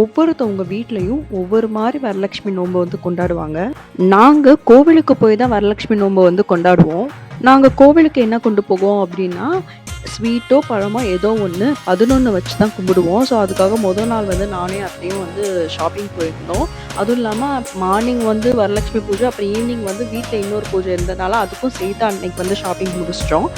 ஒவ்வொருத்தவங்க வீட்லேயும் ஒவ்வொரு மாதிரி வரலட்சுமி நோன்பை வந்து கொண்டாடுவாங்க. நாங்கள் கோவிலுக்கு போய் தான் வரலட்சுமி நோன்பை வந்து கொண்டாடுவோம். நாங்கள் கோவிலுக்கு என்ன கொண்டு போவோம் அப்படின்னா ஸ்வீட்டோ, பழமோ ஏதோ ஒன்று பதினொன்று வச்சு தான் கும்பிடுவோம். ஸோ அதுக்காக முதல் நாள் வந்து நானே என் அத்தையும் வந்து ஷாப்பிங் போயிருந்தோம். அதுவும் இல்லாமல் மார்னிங் வந்து வரலட்சுமி பூஜை, அப்புறம் ஈவினிங் வந்து வீட்டில் இன்னொரு பூஜை இருந்ததுனால அதுக்கும் சேர்த்து அன்னைக்கு வந்து ஷாப்பிங் முடிச்சிட்டோம்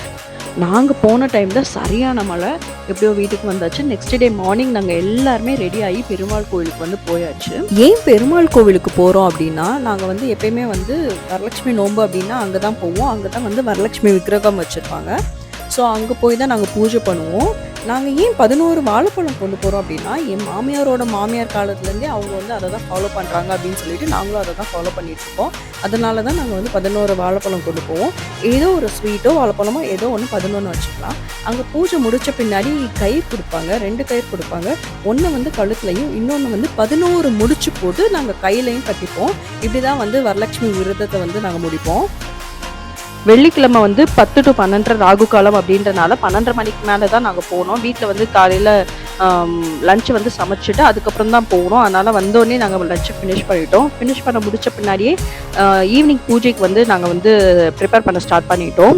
நாங்கள் போன டைம்ல சரியான மழை. எப்படியோ வீட்டுக்கு வந்தாச்சு. நெக்ஸ்ட் டே மார்னிங் நாங்கள் எல்லாருமே ரெடி ஆகி பெருமாள் கோவிலுக்கு வந்து போயாச்சு. ஏன் பெருமாள் கோவிலுக்கு போகிறோம் அப்படின்னா நாங்கள் வந்து எப்பயுமே வந்து வரலட்சுமி நோம்பு அப்படின்னா அங்கே தான் போவோம். அங்கே தான் வந்து வரலட்சுமி விக்கிரகம் வச்சுருப்பாங்க ஸோ அங்கே போய் தான் நாங்கள் பூஜை பண்ணுவோம். நாங்கள் ஏன் 11 வாழைப்பழம் கொண்டு போகிறோம் அப்படின்னா என் மாமியாரோட மாமியார் காலத்துலேருந்தே அவங்க வந்து அதை தான் ஃபாலோ பண்ணுறாங்க அப்படின்னு சொல்லிட்டு நாங்களும் அதை தான் ஃபாலோ பண்ணிட்டுருக்கோம். அதனால தான் நாங்கள் வந்து 11 வாழைப்பழம் கொண்டு போவோம். ஏதோ ஒரு ஸ்வீட்டோ, வாழைப்பழமோ ஏதோ ஒன்று பதினொன்று வச்சுக்கலாம். அங்கே பூஜை முடித்த பின்னாடி கயிறு கொடுப்பாங்க ரெண்டு கயிறு கொடுப்பாங்க ஒன்று வந்து கழுத்துலையும் இன்னொன்று வந்து 11 முடிச்சு போட்டு நாங்கள் கையிலையும் கட்டிப்போம். இப்படி தான் வந்து வரலட்சுமி விரதத்தை வந்து நாங்கள் முடிப்போம். வெள்ளிக்கிழமை வந்து 10 டூ 12:30 ராகு காலம் அப்படின்றனால பன்னெண்டரை மணிக்கு மேலே தான் நாங்கள் போனோம். வீட்டில் வந்து காலையில் அம் லஞ்ச் வந்து சமைச்சிட்டு அதுக்கப்புறம் தான் போகணும் அதனால் வந்தோடனே நாங்கள் லஞ்ச் ஃபினிஷ் பண்ணிட்டோம். ஃபினிஷ் பண்ண முடிச்ச பின்னாடியே ஈவினிங் பூஜைக்கு வந்து நாங்கள் வந்து ப்ரிப்பேர் பண்ண ஸ்டார்ட் பண்ணிட்டோம்.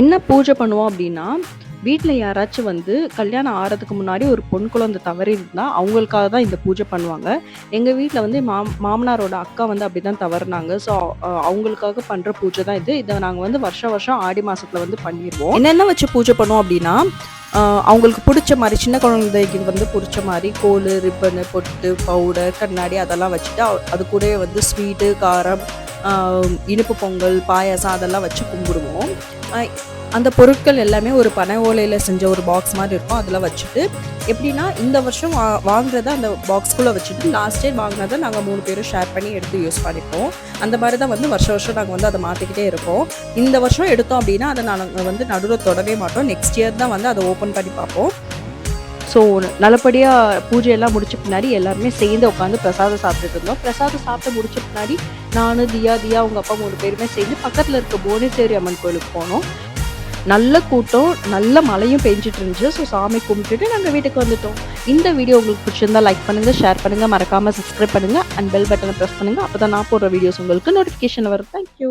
என்ன பூஜை பண்ணுவோம் அப்படின்னா வீட்டில் யாராச்சும் வந்து கல்யாணம் ஆறதுக்கு முன்னாடி ஒரு பொன் குழந்தை தவறி இருந்தால் அவங்களுக்காக தான் இந்த பூஜை பண்ணுவாங்க. எங்கள் வீட்டில் வந்து மாம் மாமனாரோட அக்கா வந்து அப்டிதான் தவறுனாங்க. ஸோ அவங்களுக்காக பண்ணுற பூஜை தான் இது. இதை நாங்கள் வந்து வருஷம் வருஷம் ஆடி மாதத்தில் வந்து பண்ணிடுவோம் என்னென்ன வச்சு பூஜை பண்ணுவோம் அப்படின்னா அவங்களுக்கு பிடிச்ச மாதிரி சின்ன குழந்தைக்கு வந்து பிடிச்ச மாதிரி கோல் ரிப்பனு, பொட்டு, பவுடர், கண்ணாடி அதெல்லாம் வச்சுட்டு, அது கூடவே வந்து ஸ்வீட்டு, காரம், இனிப்பு பொங்கல், பாயாசம் அதெல்லாம் வச்சு கும்பிடுவோம். அந்த பொருட்கள் எல்லாமே ஒரு பனை ஓலையில் செஞ்ச ஒரு பாக்ஸ் மாதிரி இருக்கும். அதில் வச்சுட்டு, எப்படின்னா இந்த வருஷம் வா வாங்குறத அந்த பாக்ஸ்குள்ளே வச்சுட்டு, லாஸ்ட் இயர் வாங்கினதை நாங்கள் மூணு பேரும் ஷேர் பண்ணி எடுத்து யூஸ் பண்ணிப்போம். அந்த மாதிரி தான் வந்து வருஷம் வருஷம் நாங்கள் வந்து அதை மாற்றிக்கிட்டே இருப்போம். இந்த வருஷம் எடுத்தோம் அப்படின்னா அதை நாங்கள் வந்து நடுவில் தொடவே மாட்டோம். நெக்ஸ்ட் இயர் தான் வந்து அதை ஓப்பன் பண்ணி பார்ப்போம். ஸோ நல்லபடியாக பூஜையெல்லாம் முடிச்ச பின்னாடி எல்லாருமே சேர்ந்து உட்காந்து பிரசாதம் சாப்பிட்டுட்டு இருந்தோம். பிரசாதம் சாப்பிட்டு முடிச்ச பின்னாடி நான் தியா, தியா அவங்க அப்பா மூணு பேருமே சேர்ந்து பக்கத்தில் இருக்க புவனேஸ்வரி அம்மன் கோயிலுக்கு போனோம். நல்ல கூட்டம், நல்ல மழையும் பெஞ்சிட்டு இருந்துச்சு. ஸோ சாமி கும்பிட்டுட்டு நாங்கள் வீட்டுக்கு வந்துட்டோம். இந்த வீடியோ உங்களுக்கு பிடிச்சிருந்தா லைக் பண்ணுங்கள் ஷேர் பண்ணுங்க, மறக்காமல் சப்ஸ்கிரைப் பண்ணுங்க அண்ட் பெல் பட்டனை ப்ரெஸ் பண்ணுங்கள் அப்போ தான் நான் போடுற வீடியோஸ் உங்களுக்கு நோட்டிஃபிகேஷன் வரும். Thank you.